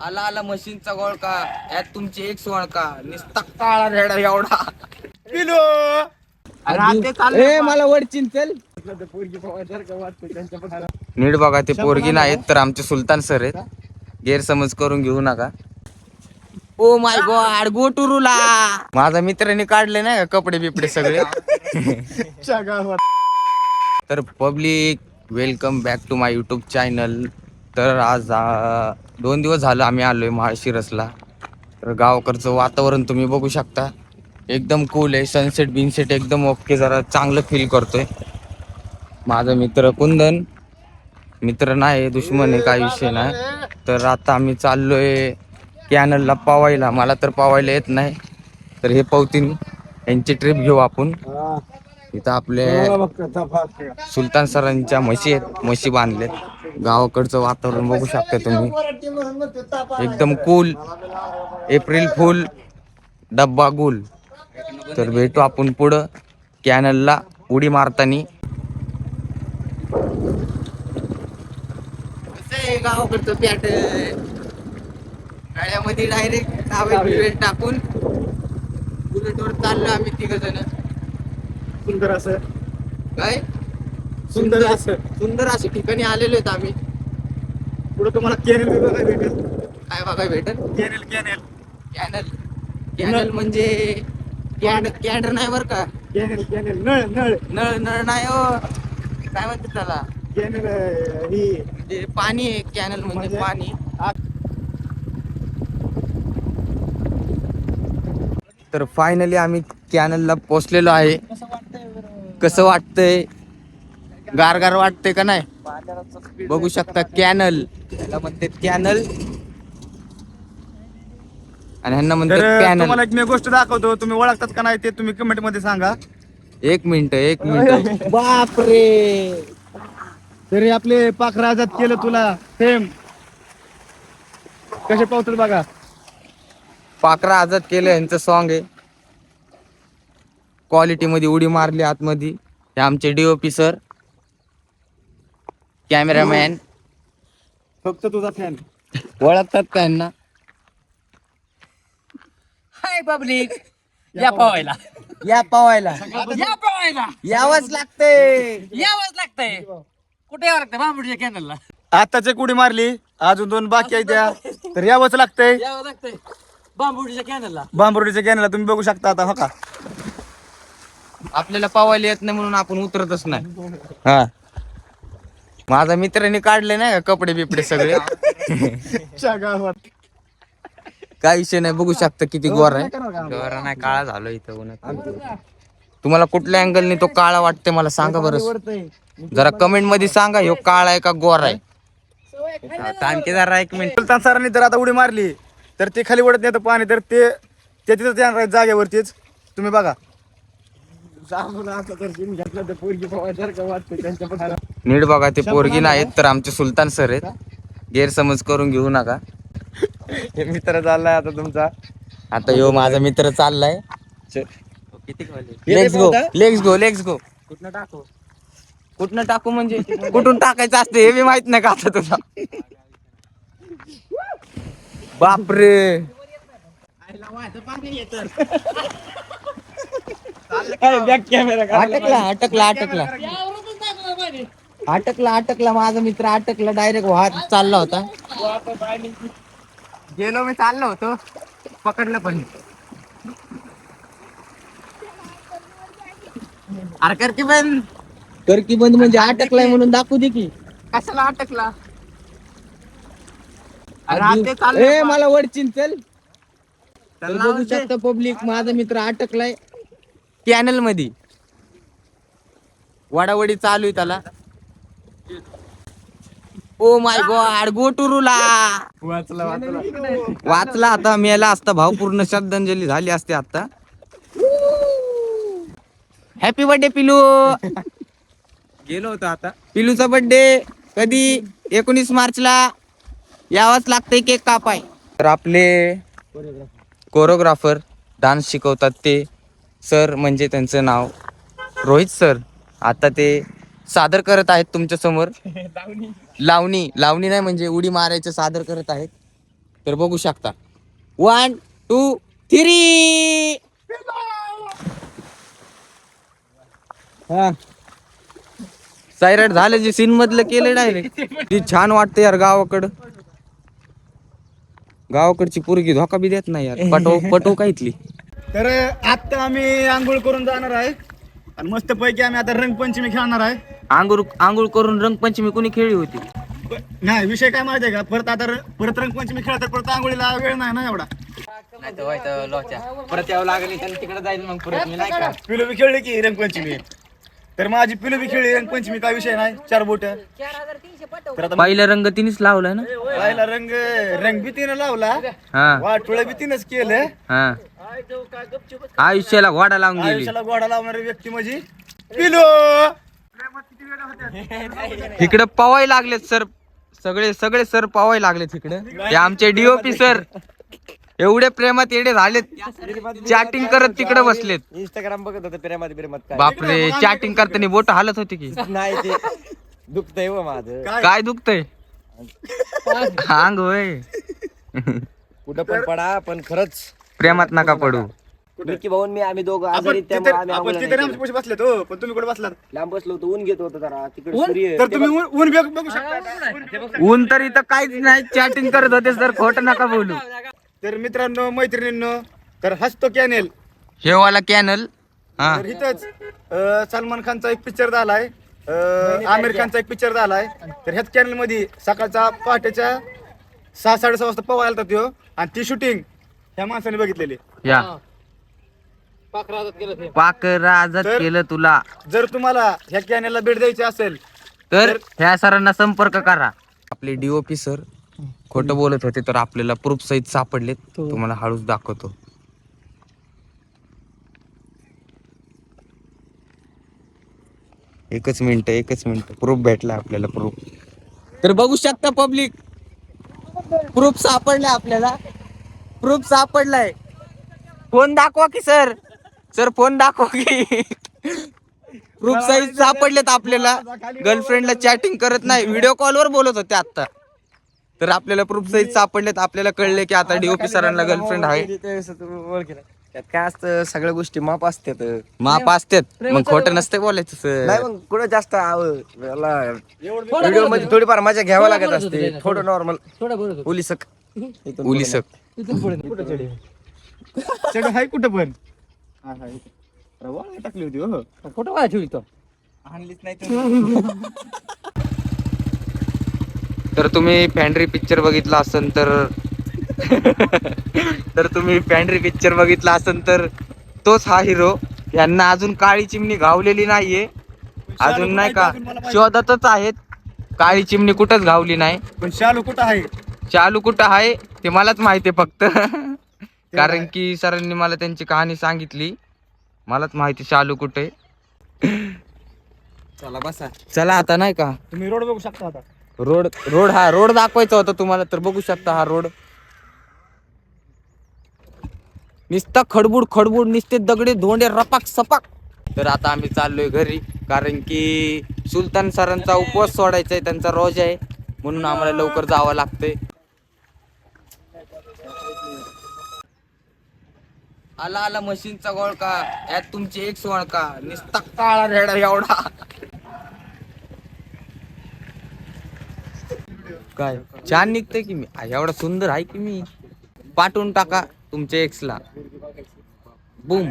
आला आला मशीनचा गोळका यात तुमची एक सोळका निस्ता काळा रेडा एवढा. पिलो! मला वडचिन चल. नीट बघा ते पोरगी नाहीत तर आमचे सुलतान सर आहेत. गैरसमज करून घेऊ नका. Oh my God go to रुला. माझा मित्राने काढले नाही का कपडे बिपडे सगळे? तर public welcome back to my YouTube channel तर आज दोन दिवस झालं आम्ही आलो आहे माळशिरसला तर गावकडचं वातावरण तुम्ही बघू शकता. एकदम कूल आहे. सनसेट बिनसेट एकदम ओके जरा चांगलं फील करतोय. माझा मित्र कुंदन मित्र नाही दुश्मन आहे काही विषय नाही. तर आता आम्ही चाललो आहे कॅनलला पावायला. मला तर पावायला येत नाही. तर हे पावतीन यांची ट्रिप घेऊ आपण. इथं आपले सुलतान सरांच्या म्हशी आहेत म्हशी बांधलेत. गावाकडचं वातावरण बघू शकता तुम्ही. एकदम कूल एप्रिल फुल डब्बा गुल. तर भेटू आपण पुढं कॅनलला उडी मारतानी. गावाकडचं पॅट गाड्यामध्ये डायरेक्ट टाकून. बुलेटवर चाललो आम्ही तिघ जण. सुंदर असं. काय? सुंदर असं. सुंदर अशा ठिकाणी आलेलो आहेत आम्ही. पुढे तुम्हाला कॅनेल बघायला भेटेल. काय बघाय भेटल? Canal canal. कॅनल कॅनल म्हणजे कॅड कॅड नाही बर का? Canal canal. नळ नळ. नळ नळ नाही हो. काय म्हणतात त्याला? कॅनेल ही म्हणजे पाणी आहे कॅनल म्हणजे म्हणजे? पाणी. तर फायनली आम्ही कॅनलला पोचलेलो आहे. कसं वाटतंय? गार गार वाटतंय का नाही? बघू शकता कॅनल. त्याला म्हणते कॅनल. आणि ह्यांना म्हणतात तर कॅनल तुम्हाला एक मी गोष्ट दाखवतो. तुम्ही ओळखतात का नाही ते तुम्ही कमेंटमध्ये सांगा. एक मिनिट एक मिनिट. बापरे! तरी आपले पाखरा आजाद केलं तुला. सेम कसे पावतात बघा. पाकरा आजाद केलं यांचं सॉन्ग आहे. क्वालिटी मध्ये उडी मारली आतमध्ये. हे आमचे डीओपी सर कॅमेरामॅन फक्त तुझा फॅन ओळखतात का यांना? Hi public. या पवायला. या पवायला. या पवायला. यावंच लागतंय. यावंच लागतंय. कुठे यावं लागतं बांबुडीच्या कॅनलला आताच एक उडी मारली. अजून दोन बाकी आहेत त्या तर यावंच लागतंय. यावं लागतंय. बांबुडीच्या कॅनलला बांबरोडीच्या कॅनेलला तुम्ही बघू शकता आता हो का? आपल्याला पवायला येत नाही म्हणून आपण उतरतच नाही. हा. माझा मित्राने काढले नाही का कपडे बिपडे सगळे? काय विषय नाही बघू शकता किती गोर आहे. गोरा नाही काळा झालो इथं उन्हात. तुम्हाला कुठल्या अँगलने तो काळा वाटते मला सांगा बरं. जरा कमेंटमध्ये सांगा ह्यो काळा आहे का गोरा आहे? आता आणखी जरा एक मिनिट सुलतान सरांनी जर आता उडी मारली तर ते खाली ओढत नाही पाणी तर ते ते तिथं जागेवरतीच. तुम्ही बघा. नीट बघा ते पोरगी नाहीत तर आमचे सुलतान सर आहेत. गैरसमज करून घेऊ नका. हे मित्र चाललाय आता तुमचा. आता ह्यो माझा मित्र चाललाय. Legs go legs go legs go कुठनं टाकू? कुठनं टाकू म्हणजे? कुठून टाकायचं असते हे बी माहीत नाही का आता तुला? बापरे. अटकला अटकला अटकला. अटकला अटकला माझा मित्र अटकला डायरेक्ट वाहत चालला होता. गेलो मी चाललो होतो. पकडलं पण. अरे कर की बंद. कर की बंद म्हणजे अटकलाय म्हणून दाखवू दे की. कशाला अटकला? ए मला वडचिन चल. तर बघू शकता पब्लिक माझा मित्र अटकलाय. कॅनलमध्ये वडावडी चालू आहे त्याला. Oh my God go to रुला वाचला. वाचला आता मेला असता भाव पूर्ण श्रद्धांजली झाली असते आता. हॅपी बर्थडे पिलू. गेलो होतो आता. पिलूचा बर्थडे कधी? एकोणीस मार्चला. यावंच लागतंय केक कापाय. तर आपले कोरिओग्राफर डान्स शिकवतात ते. सर म्हणजे त्यांचं नाव रोहित सर. आता ते सादर करत आहेत तुमच्यासमोर. लावणी. लावणी. नाही म्हणजे उडी मारायचं सादर करत आहेत. तर बघू शकता. वन टू थ्री सायराट झालं जे सीन मधलं केलं डायरेक्ट ती छान वाटते यार गावाकडं. गावाकडची पोरगी धोका बी देत नाही यार. पटो पटो का इथली? तर आता आम्ही आंघोळ करून जाणार आहे. आणि मस्त पैकी आम्ही आता रंगपंचमी खेळणार आहे. आंघोळ आंघोळ करून रंगपंचमी कोणी खेळली होती? प- नाही विषय काय माहिती आहे का? परत आता र- परत रंगपंचमी खेळतात परत आंघोळीला वेळ नाही ना एवढा. परत यावं लागेल तिकडे जाईल मग परत मी नाही का? पिलो बी खेळली की रंगपंचमी? तर माझी पिलो बी खेळली रंगपंचमी काय विषय नाही चार बोट. तर आता पहिला रंग तिनेच लावलाय ना? पहिला रंग रंग बी तिनं लावला हा. वाटोळ बी तिनंच केलं. हा. आयुष्याला घोडा लावून गेली. आयुष्याला गोडा लावणारी व्यक्ती म्हणजे पिलो. इकडे पवाय लागलेत सर. सगळे सगळे सर पवाय लागलेत तिकडे हे आमचे डीओपी सर. एवढे प्रेमात येडे झालेत. चॅटिंग करत तिकडे बसलेत. इंस्टाग्राम बघत होतं प्रेमात प्रेमात काय. बापरे चॅटिंग करताना बोट हालत होती की. नाही ते. दुखतंय व माझं. काय दुखतय? अंग होय. कुठं पण पडा पण खरंच प्रेमात नका पडू. भाऊन मी आम्ही दोघं आपण आजारी तिथे आम्ही आपण नाही बसलेत हो पण तुम्ही कुठे बसलात? केली. लांब बसलो होतो ऊन घेत होतो जरा तिकडे सूर्य तर तुम्ही ऊन- ऊन बघ- बघू शकता. ऊन तर इथं काहीच नाही चॅटिंग करत होते सर खोट नका बोलू. तर मित्रांनो मैत्रिणींनो तर हसतो कॅनेल. हे वाला कॅनल हा. तर इथंच अं, सलमान खानचा एक पिक्चर झालाय अं, आमिर खानचा एक पिक्चर झालाय. तर ह्याच चॅनलमध्ये सकाळचा पहाटेच्या सहा साडेसहा वाजता पवायला येतात ह्यो. आणि ती शूटिंग ह्या माणसाने बघितलेली. या. पाकराजत तर- केलं तुला. जर तुम्हाला ह्या चॅनेलला भेट द्यायची असेल तर ह्या सरांना संपर्क करा. आपले डीओपी सर खोटं बोलत होते तर आपल्याला प्रूफ सहित सापडलेत. तुम्हाला हळूच दाखवतो. एकच मिनिट एकच मिनिट. प्रूफ भेटला आपल्याला प्रूफ. तर बघू शकता पब्लिक. प्रूफ सापडलाय आपल्याला. प्रूफ सापडलाय. फोन दाखवा की सर सर फोन दाखवा की. प्रूफ सहित सापडलेत आपल्याला. गर्लफ्रेंडला चॅटिंग करत नाही. व्हिडिओ कॉलवर बोलत होते आता. तर आपल्याला प्रूफ सहित सापडलेत. आपल्याला कळले की आता डीओपी सरांना गर्लफ्रेंड आहे. त्यात काय असतं सगळ्या गोष्टी माप असतात. माप असतात. मग खोटं नसते बोलायचं नाही सर मग कुठं जास्त व्हिडिओमध्ये थोडीफार मजा घ्यावं लागत असते. थोडं नॉर्मल पोलिसक इथून उलिसक. चढ? हाय कुठं पण. हा, हा, इथं. अरे वा, टाकली होती हो. कुठं वाया ठेवतो तर तुम्ही फॅन्ड्री पिक्चर बघितला असेल तर तर तुम्ही फॅन्ड्री पिक्चर बघितला असेल तर तोच हा हिरो यांना अजून काळी चिमणी घावलेली नाहीये. अजून नाही का? शोधातच आहेत. काळी चिमणी कुठंच घावली नाही. पण शालू कुठं आहे? चालू कुठं आहे ते मलाच माहिती आहे फक्त. कारण की सरांनी मला त्यांची कहाणी सांगितली. मलाच माहिती शालू कुठे चला बसा. चला आता नाही का? तुम्ही रोड बघू शकता आता. रोड रोड हा रोड दाखवायचा होता तुम्हाला तर बघू शकता हा रोड. नुसता खडबूड खडबूड निसते दगडे धोंडे रपाक सपाक. तर आता आम्ही चाललोय घरी. कारण की सुलतान सरांचा उपवास सोडायचा आहे त्यांचा रोज आहे. म्हणून आम्हाला लवकर जावं लागतंय. आला आला मशीनचा गोळका यात तुमची एक वळका निसता काळा रेडा एवढा. काय छान निघतंय की मी. आ, एवढा सुंदर आहे की मी. पाठवून टाका तुमच्या एक्सला बुम